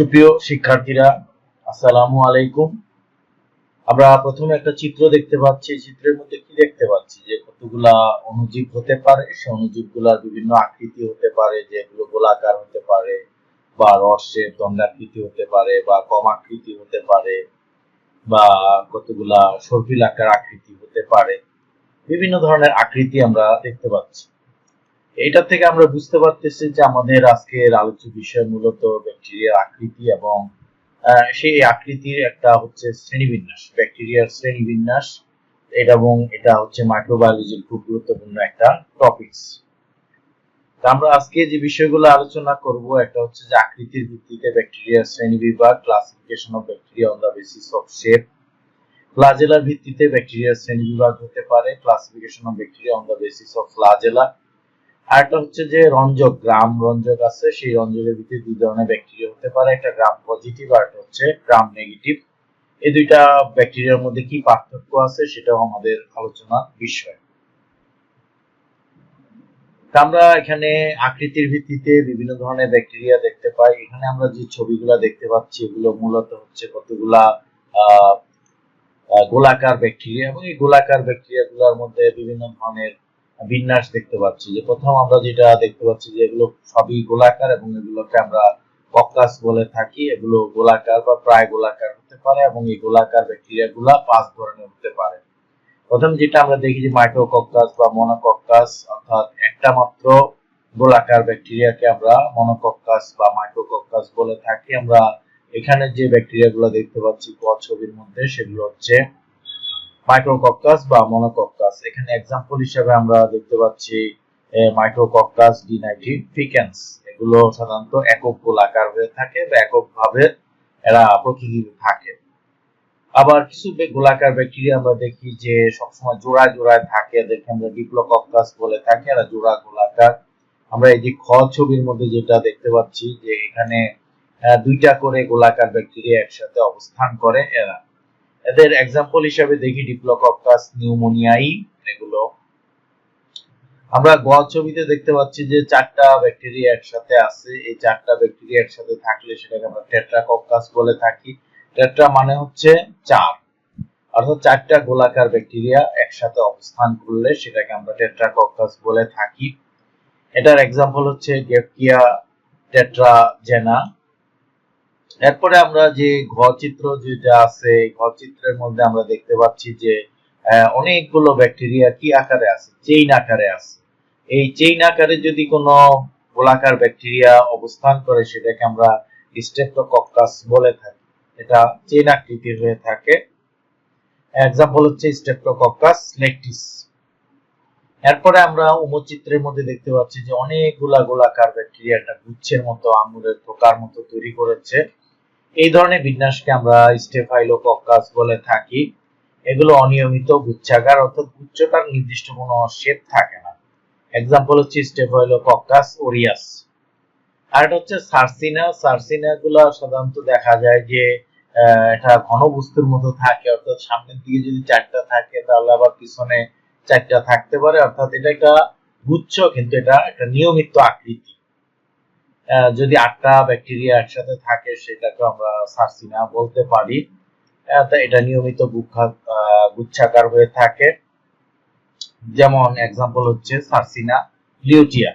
সুপ্রিয় শিক্ষার্থীরা, আসসালামু আলাইকুম। আমরা প্রথমে একটা চিত্র দেখতে পাচ্ছি চিত্রের মধ্যে কি দেখতে পাচ্ছি? যে কতগুলা অণুজীব হতে পারে, সে অণুজীবগুলার বিভিন্ন আকৃতি হতে পারে যেগুলো গোলাকার হতে পারে, বা রসের দণ্ডাকৃতি হতে পারে, বা কম আকৃতি হতে পারে, বা কতগুলা সর্পিল আকার আকৃতি হতে পারে। বিভিন্ন ধরনের আকৃতি আমরা দেখতে পাচ্ছি। এটা থেকে আমরা বুঝতে পারতেছি যে আমাদের আজকের আলোচ্য বিষয় মূলত ব্যাকটেরিয়ার আকৃতি এবং সেই আকৃতির একটা হচ্ছে শ্রেণীবিন্যাস, ব্যাকটেরিয়ার শ্রেণীবিন্যাস এটা এবং এটা হচ্ছে মাইক্রোবায়োলজির খুব গুরুত্বপূর্ণ একটা টপিকস আমরা আজকে যে বিষয়গুলো আলোচনা করব, একটা হচ্ছে যে আকৃতির ভিত্তিতে ব্যাকটেরিয়ার শ্রেণীবিভাগ classification of bacteria on the basis of shape ফ্লাজেলার ভিত্তিতে ব্যাকটেরিয়ার শ্রেণীবিভাগ হতে পারে classification of bacteria on the basis of flagella. আরেকটা হচ্ছে যে রঞ্জক, গ্রাম রঞ্জক আছে, সেই রঞ্জকের ভিতরে দুই ধরনের ব্যাকটেরিয়া হতে পারে, একটা গ্রাম পজিটিভ আর একটা হচ্ছে গ্রাম নেগেটিভ এই দুইটা ব্যাকটেরিয়ার মধ্যে কি পার্থক্য আছে সেটাও আমাদের আলোচনার বিষয়। আমরা এখানে আকৃতির ভিত্তিতে বিভিন্ন ধরনের ব্যাকটেরিয়া দেখতে পাই। এখানে আমরা যে ছবিগুলো দেখতে পাচ্ছি, এগুলো মূলত হচ্ছে কতগুলা গোলাকার ব্যাকটেরিয়া এবং এই গোলাকার ব্যাকটেরিয়া গুলোর মধ্যে বিভিন্ন ধরনের বিন্যাস দেখতে পাচ্ছি যে প্রথম আমরা যেটা দেখতে পাচ্ছি যে এগুলো সবই গোলাকার এবং এগুলোকে আমরা কক্কাস বলে থাকি। এগুলো গোলাকার বা প্রায় গোলাকার হতে পারে এবং এই গোলাকার ব্যাকটেরিয়া গুলা পাঁচ ধরনের হতে পারে। প্রথম যেটা আমরা দেখি যে মাইক্রোকক্কাস বা মনোকক্কাস, অর্থাৎ একটা মাত্র গোলাকার ব্যাকটেরিয়াকে আমরা মনোকক্কাস বা মাইক্রোকক্কাস বলে থাকি। আমরা এখানে যে ব্যাকটেরিয়া গুলো দেখতে পাচ্ছি ক ছবির মধ্যে সেগুলো হচ্ছে মাইক্রোকক্কাস বা মনোকক্কাস এখানে এক্সাম্পল হিসেবে আমরা দেখতে পাচ্ছি মাইক্রোকক্কাস ডিনাইটিফিকেন্স এগুলো সাধারণত একক গোলাকার হয়ে থাকে বা এককভাবে এরা প্রকৃতিতে থাকে। আবার কিছু গোলাকার ব্যাকটেরিয়া আমরা দেখি যে সবসময় জোড়ায় জোড়ায় থাকে, এদেরকে আমরা ডিপ্লোকক্কাস বলে থাকি, এরা জোড়া গোলাকার। আমরা এই যে খ ছবির মধ্যে যেটা দেখতে পাচ্ছি যে এখানে দুইটা করে গোলাকার ব্যাকটেরিয়া একসাথে অবস্থান করে এরা। এদের এক্সাম্পল হিসাবে দেখি ডিপ্লোকক্কাস নিউমোনিয়াই এগুলো। আমরা গ ছবিতে দেখতে পাচ্ছি যে চারটা ব্যাকটেরিয়া একসাথে আছে। এই চারটা ব্যাকটেরিয়া একসাথে থাকলে সেটাকে আমরা টেট্রাকক্কাস বলে থাকি। টেট্রা মানে হচ্ছে চার। অর্থাৎ চারটা গোলাকার ব্যাকটেরিয়া একসাথে অবস্থান করলে সেটাকে আমরা টেট্রাকক্কাস বলে থাকি। এটার এক্সাম্পল হচ্ছে গেপকিয়া টেট্রাজেনা এরপরে আমরা যে ঘর চিত্র যেটা আছে ঘর চিত্রের মধ্যে আমরা দেখতে পাচ্ছি যে অনেকগুলো ব্যাকটেরিয়া কি আকারে আছে? চেইন আকারে আছে। এই চেইন আকারে যদি কোনো গোলাকার ব্যাকটেরিয়া অবস্থান করে, সেটাকে আমরা স্টেপ্টোকক্কাস বলে থাকি। এটা চেইন আকৃতির হয়ে থাকে। এক্সাম্পল হচ্ছে স্টেপ্টোকক্কাস লেকটিস এরপরে আমরা উমচিত্রের মধ্যে দেখতে পাচ্ছি যে, অনেকগুলা গোলাকার ব্যাকটেরিয়া একটা গুচ্ছের মতো, আঙুরের থোকার মতো তৈরি করেছে। এই ধরনের বিন্যাসকে আমরা স্টেফাইলোকক্কাস বলে থাকি। এগুলো অনিয়মিত গুচ্ছাকার অর্থাৎ গুচ্ছটার নির্দিষ্ট কোনো শেপ থাকে না। এক্সাম্পল হচ্ছে স্টেফাইলোকক্কাস ওরিয়াস। আর এটা হচ্ছে সার্সিনা। সার্সিনা গুলো সাধারণত দেখা যায় যে এটা ঘনবস্তুর মতো থাকে, অর্থাৎ সামনের দিকে যদি চারটা থাকে, তাহলে আবার পিছনে চারটা থাকতে পারে। অর্থাৎ এটা একটা গুচ্ছ, কিন্তু এটা একটা নিয়মিত আকৃতি। যদি আটটা ব্যাকটেরিয়া একসাথে থাকে, সেটাকে আমরা সার্সিনা বলতে পারি। এটা নিয়মিত গুচ্ছাকার হয়ে থাকে। যেমন এক্সাম্পল হচ্ছে সার্সিনা লিউটিয়া।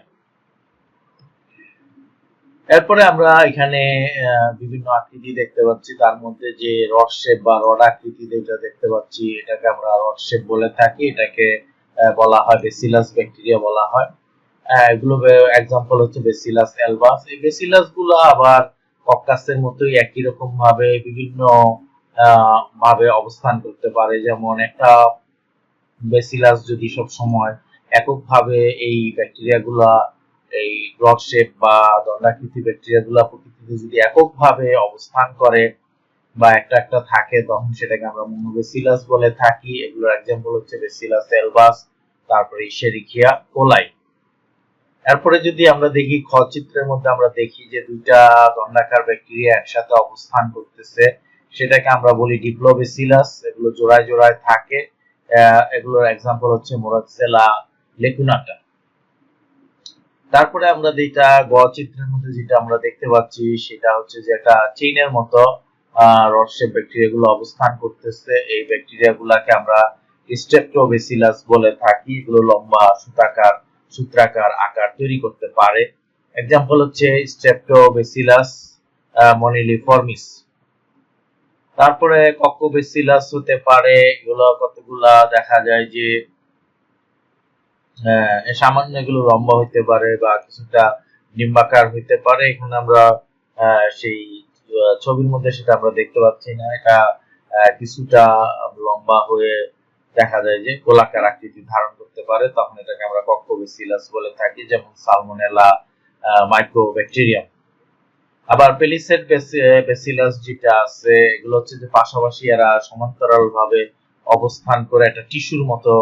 এরপরে আমরা এখানে বিভিন্ন আকৃতি দেখতে পাচ্ছি। তার মধ্যে যে রড শেপ বা রড আকৃতি যেটা দেখতে পাচ্ছি, এটাকে আমরা রড শেপ বলে থাকি। এটাকে বলা হয় বেসিলাস ব্যাকটেরিয়া বলা হয়। এগুলো এক্সাম্পল হচ্ছে বেসিলাস এলবাস এই বেসিলাসগুলো আবার কক্কাসের মতোই একই রকম ভাবে বিভিন্ন ভাবে অবস্থান করতে পারে। যেমন একটা বেসিলাস যদি সব সময় এককভাবে এই ব্যাকটেরিয়া গুলা, এই রড শেপ বা দণ্ডাকৃতি ব্যাকটেরিয়া গুলা প্রকৃতিতে যদি এককভাবে অবস্থান করে বা একটা একটা থাকে, তখন সেটাকে আমরা মনোবেসিলাস বলে থাকি। এগুলোর এক্সাম্পল হচ্ছে বেসিলাস এলবাস তারপরে ইশেরিকিয়া কোলাই এরপরে যদি আমরা দেখি খ চিত্রের মধ্যে আমরা দেখি যে দুইটা দণ্ডাকার ব্যাকটেরিয়া একসাথে অবস্থান করতেছে, সেটাকে আমরা বলি ডিপ্লোবেসিলাস, এগুলো জোড়ায় জোড়ায় থাকে। এগুলোর এক্সাম্পল হচ্ছে মোরাক্সেলা লেকুনাটা। তারপরে আমরা যেটা গ চিত্রের মধ্যে যেটা আমরা দেখতে পাচ্ছি, সেটা হচ্ছে যে একটা চেইনের মতো রড শেপ ব্যাকটেরিয়া গুলো অবস্থান করতেছে। এই ব্যাকটেরিয়া গুলাকে আমরা স্ট্রেপ্টোবেসিলাস বলে থাকি। এগুলো লম্বা, সুতাকার সূত্রাকার আকার তৈরি করতে পারে। এক্সাম্পল হচ্ছে স্ট্রেপ্টোবেসিলাস মনিলিফর্মিস। তারপরে কক্কোবেসিলাস হতে পারে, এগুলো কতগুলা? দেখা যায় যে সামান্য এগুলো লম্বা হইতে পারে বা কিছুটা ডিম্বাকার হইতে পারে। এখানে আমরা সেই ছবির মধ্যে সেটা আমরা দেখতে পাচ্ছি না। এটা কিছুটা লম্বা হয়ে দেখা যায় যে গোলাকার আকৃতি ধারণ করতে পারে, তখন এটাকে আমরা কক্কোবেসিলাস বলে থাকি, যেমন সালমোনেলা মাইক্রোব্যাকটেরিয়াম আবার পেলিসেট বেসিলাস যেটা আছে, এগুলো হচ্ছে যে পাশাপাশি এরা সমান্তরাল ভাবে অবস্থান করে একটা টিস্যুর মতো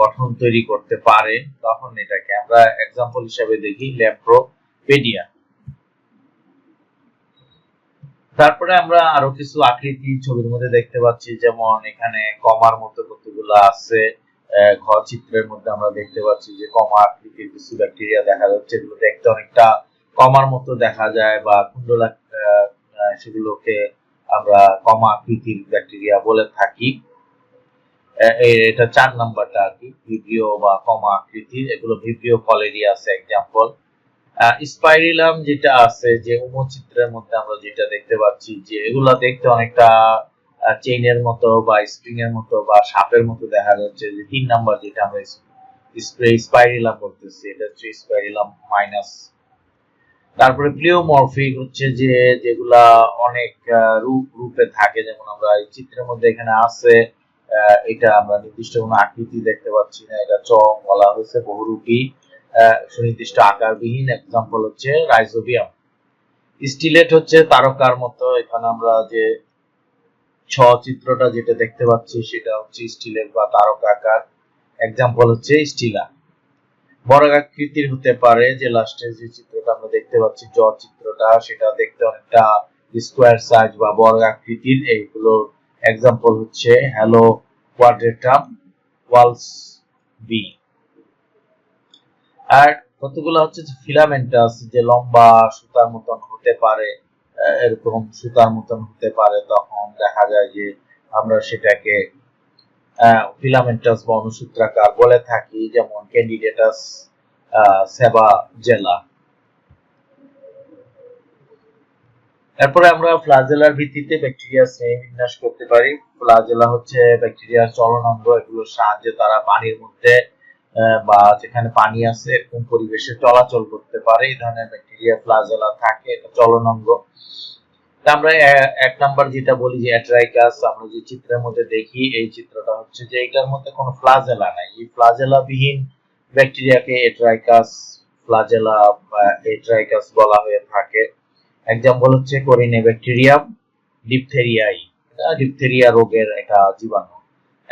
গঠন তৈরি করতে পারে। তখন এটাকে আমরা এক্সাম্পল হিসাবে দেখি, ল্যাম্প্রোপেডিয়া। তারপরে আমরা আরও কিছু আকৃতি ছবির মধ্যে দেখতে পাচ্ছি, যেমন এখানে কমার মতো কতগুলো আছে ঘ চিত্রের মধ্যে আমরা দেখতে পাচ্ছি যে কমা আকৃতির কিছু ব্যাকটেরিয়া দেখা যাচ্ছে, এগুলো দেখতে অনেকটা কমার মতো দেখা যায় বা কুণ্ডলা সেগুলোকে আমরা কমা আকৃতির ব্যাকটেরিয়া বলে থাকি। এটা চার নাম্বারটা আর কি ভিব্রিও বা কমা আকৃতির, এগুলো ভিব্রিও কলেরিয়া আছে এক্সাম্পল স্পাইরিলাম যেটা আছে, যে চিত্রের মধ্যে আমরা যেটা দেখতে পাচ্ছি, যে এগুলা দেখতে অনেকটা চেইনের মতো বা স্প্রিং এর মতো বা সাপের মতো দেখা যাচ্ছে, যে তিন নাম্বার যেটা আমরা স্প্রে স্পাইরিলাম বলতেছি, এটা হচ্ছে স্পাইরিলাম মাইনাস তারপরে প্লিওমরফিক হচ্ছে যে, যেগুলা অনেক রূপ, রূপে থাকে, যেমন আমরা এই চিত্রের মধ্যে এখানে আছে এটা আমরা নির্দিষ্ট কোনো আকৃতি দেখতে পাচ্ছি না, এটা চক বলা হয়েছে বহুরূপী। সুনির্দিষ্ট আকারবিহীন এক্সাম্পল হচ্ছে রাইজোবিয়াম স্টিলেট হচ্ছে তারকার মতো, এখানে আমরা যে ছ চিত্রটা যেটা দেখতে পাচ্ছি সেটা হচ্ছে স্টিলের বা তারকা আকার। এক্সাম্পল হচ্ছে স্টিলা বড় আকৃতির হতে পারে যে লাস্টে যে চিত্রটা আমরা দেখতে পাচ্ছি, জ চিত্রটা, সেটা দেখতে অনেকটা স্কোয়ার সাইজ বা বড় আকৃতির এইগুলোর এক্সাম্পল হচ্ছে হ্যালো কোয়াড্রেটাম ওয়ালস বি আর কতগুলো হচ্ছে যে ফিলামেন্টাস যে লম্বা সুতার মতন হতে পারে এরকম সুতার মতন হতে পারে, তখন দেখা যায় যে আমরা সেটাকে ফিলামেন্টাস বা অনুসূত্রাকার বলে থাকি, যেমন ক্যান্ডিডেটাস সেবা জেলা এরপরে আমরা ফ্লাজেলার ভিত্তিতে ব্যাকটেরিয়া শ্রেণি বিন্যাস করতে পারি। ফ্লাজেলা হচ্ছে ব্যাকটেরিয়ার চলনাঙ্গ, এগুলোর সাহায্যে তারা পানির মধ্যে বা যেখানে পানি আছে, এরকম পরিবেশে চলাচল করতে পারে, এই ধরনের ব্যাকটেরিয়া ফ্লাজেলা থাকে, এটা চলনাঙ্গ। আমরা এক নাম্বার যেটা বলি যে অ্যাট্রাইকাস আমরা যে চিত্রের মধ্যে দেখি, এই চিত্রটা হচ্ছে যে এটার মধ্যে কোনো ফ্লাজেলা নাই। এই ফ্লাজেলা বিহীন ব্যাকটেরিয়াকে এট্রাইকাস ফ্লাজেলা বা এট্রাইকাস বলা হয়ে থাকে। এক্সাম্পল হচ্ছে কোরিনে ব্যাকটেরিয়াম ডিপথেরিয়াই ডিপথেরিয়া রোগের একটা জীবাণু।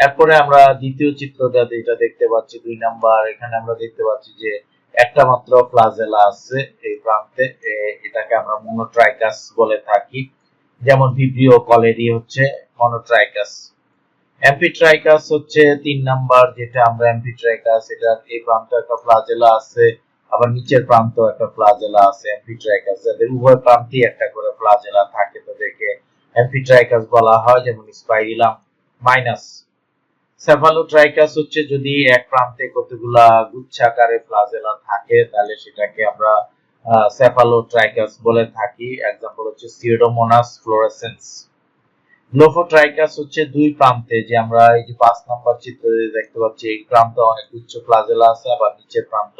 এরপরে আমরা দ্বিতীয় চিত্রটা যেটা দেখতে পাচ্ছি, দুই নাম্বার, এখানে আমরা দেখতে পাচ্ছি যে একটা মাত্র ফ্লাজেলা আছে এই প্রান্তে। এটাকে আমরা মনোট্রাইকাস বলে থাকি। যেমন ভিব্রিও কলেরি হচ্ছে মনোট্রাইকাস অ্যাম্পিট্রাইকাস হচ্ছে তিন নাম্বার, যেটা আমরা অ্যাম্পিট্রাইকাস এটা এই প্রান্তে একটা ফ্লাজেলা আছে, আবার নিচের প্রান্ত একটা ফ্লাজেলা আছে অ্যাম্পিট্রাইকাস যাদের উভয় প্রান্তেই একটা করে ফ্লাজেলা থাকে তাদেরকে অ্যাম্পিট্রাইকাস বলা হয়, যেমন স্পাইরিলাম মাইনাস সেফালোট্রাইকাস হচ্ছে যদি এক প্রান্তে কতগুলা গুচ্ছাকারে ফ্লাজেলা থাকে, তাহলে সেটাকে আমরা সেফালোট্রাইকাস বলে থাকি। হচ্ছে ফ্লোরেসেন্স হচ্ছে দুই প্রান্তে, যে আমরা এই যে পাঁচ নম্বর চিত্র দেখতে পাচ্ছি, এই প্রান্তে অনেক গুচ্ছ ফ্লাজেলা আছে, আবার নিচের প্রান্ত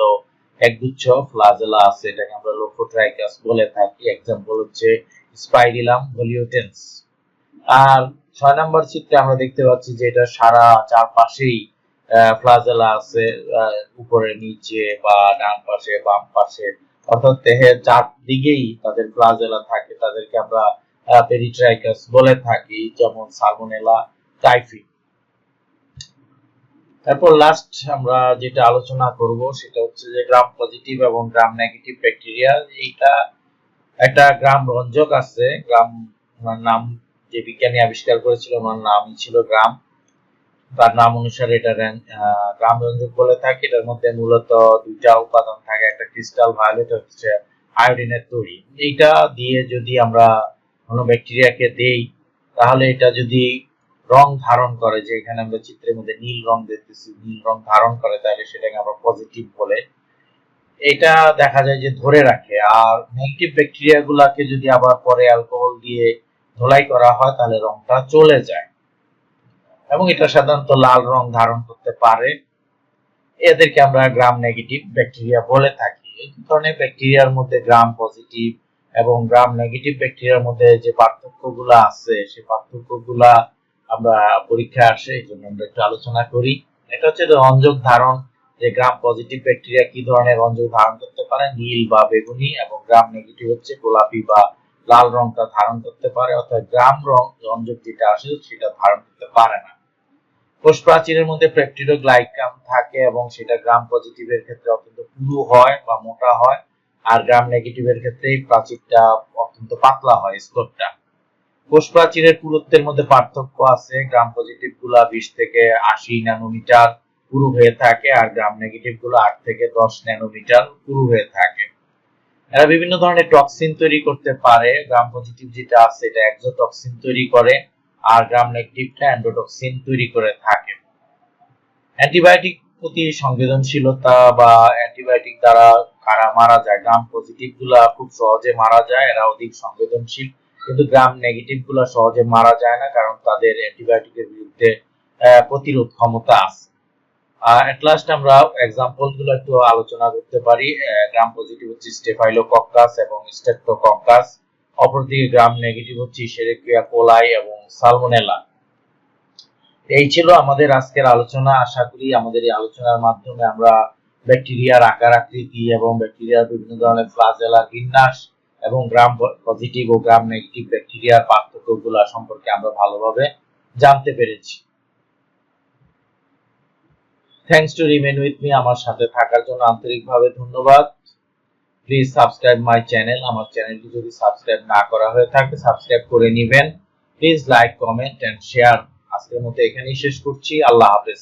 একগুচ্ছ ফ্লাজেলা আছে, এটাকে আমরা লোফোট্রাইকাস বলে থাকি। এক্সাম্পল হচ্ছে স্পাইরিলাম ভলিওটেন্স আর ছয় নম্বর চিত্রে আমরা দেখতে পাচ্ছি যে এটা সারা চারপাশেই ফ্লাজেলা আছে উপরে, নিচে বা ডান পাশে, বাম পাশে। অর্থাৎ দেহের চারদিকেই তাদের ফ্লাজেলা থাকে, তাদেরকে আমরা পেরিট্রাইকাস বলে থাকি, যেমন সালমোনেলা টাইফি তারপর লাস্ট আমরা যেটা আলোচনা করব, সেটা হচ্ছে যে গ্রাম পজিটিভ এবং গ্রাম নেগেটিভ ব্যাকটেরিয়া এইটা একটা গ্রাম রঞ্জক আছে গ্রাম নাম যে বিজ্ঞানী আবিষ্কার করেছিল, ওনার নাম ছিল গ্রাম। তার নাম অনুসারে এটা গ্রাম রঞ্জক বলে থাকে। এটার মধ্যে মূলত দুইটা উপাদান থাকে, একটা ক্রিস্টাল ভায়োলেট হচ্ছে আয়োডিনের তৈরি। এইটা দিয়ে যদি আমরা কোনো ব্যাকটেরিয়াকে দেই, তাহলে এটা যদি রং ধারণ করে, যে এখানে আমরা চিত্রের মধ্যে নীল রং দেখতেছি, নীল রং ধারণ করে, তাহলে সেটাকে আমরা পজিটিভ বলে। এটা দেখা যায় যে ধরে রাখে, আর নেগেটিভ ব্যাকটেরিয়া গুলাকে যদি আবার পরে অ্যালকোহল দিয়ে ধোলাই করা হয়, তাহলে রংটা চলে যায়। এবং এটা সাধারণত লাল রং ধারণ করতে পারে। এদেরকে আমরা গ্রাম নেগেটিভ ব্যাকটেরিয়া বলে থাকি। এই ধরনের ব্যাকটেরিয়ার মধ্যে গ্রাম পজিটিভ এবং গ্রাম নেগেটিভ ব্যাকটেরিয়ার মধ্যে যে পার্থক্যগুলো আছে, সেই পার্থক্যগুলা আমরা পরীক্ষা আসে, এই জন্য আমরা একটু আলোচনা করি। এটা হচ্ছে রঞ্জক ধারণ। যে গ্রাম পজিটিভ ব্যাকটেরিয়া কি ধরনের রঞ্জক ধারণ করতে পারে? নীল বা বেগুনি এবং গ্রাম নেগেটিভ হচ্ছে গোলাপি বা লাল রংটা ধারণ করতে পারে, অর্থাৎ গ্রাম রং, রঞ্জক যেটা আসে সেটা ধারণ করতে পারে না। কোষ প্রাচীরের মধ্যে পেপটিডোগ্লাইকান থাকে এবং সেটা গ্রাম পজিটিভের ক্ষেত্রে অত্যন্ত পুরু হয় বা মোটা হয়, আর গ্রাম নেগেটিভের ক্ষেত্রে প্রাচীরটা অত্যন্ত পাতলা হয় স্তরটা। কোষ প্রাচীরের পুরুত্বের মধ্যে পার্থক্য আছে, গ্রাম পজিটিভগুলা বিশ থেকে আশি ন্যানোমিটার পুরু হয়ে থাকে, আর গ্রাম নেগেটিভগুলো আট থেকে দশ ন্যানোমিটার পুরু হয়ে থাকে। এরা বিভিন্ন ধরনের টক্সিন তৈরি করতে পারে। গ্রাম পজিটিভ যেটা আছে, এটা এক্সোটক্সিন তৈরি করে আর গ্রাম নেগেটিভটা অ্যান্ডোটক্সিন তৈরি করে থাকে। অ্যান্টিবায়োটিক প্রতি সংবেদনশীলতা বা অ্যান্টিবায়োটিক দ্বারা কারা মারা যায় গ্রাম পজিটিভগুলা খুব সহজে মারা যায়, এরা অধিক সংবেদনশীল। কিন্তু গ্রাম নেগেটিভগুলা সহজে মারা যায় না, কারণ তাদের অ্যান্টিবায়োটিকের বিরুদ্ধে প্রতিরোধ ক্ষমতা আছে। এট লাস্ট আমরা এক্সাম্পলগুলো একটু আলোচনা করতে পারি গ্রাম পজিটিভ হচ্ছে এবং অপরদিকে গ্রাম নেগেটিভ হচ্ছে সেরেকিয়া কোলাই এবং সালমোনেলা এই ছিল আমাদের আজকের আলোচনা। আশা করি আমাদের এই আলোচনার মাধ্যমে আমরা ব্যাকটেরিয়ার আকার আকৃতি এবং ব্যাকটেরিয়ার বিভিন্ন ধরনের ফ্লাজেলা বিন্যাস এবং গ্রাম পজিটিভ ও গ্রাম নেগেটিভ ব্যাকটেরিয়ার পার্থক্যগুলো সম্পর্কে আমরা ভালোভাবে জানতে পেরেছি। Thanks to remain with me আমার সাথে থাকার জন্য আন্তরিকভাবে ধন্যবাদ। প্লিজ সাবস্ক্রাইব মাই চ্যানেল আমার চ্যানেলটি যদি সাবস্ক্রাইব না করা হয়ে থাকে সাবস্ক্রাইব করে নেবেন। Please like comment and share আজকের মতো এখানেই শেষ করছি। আল্লাহ হাফেজ।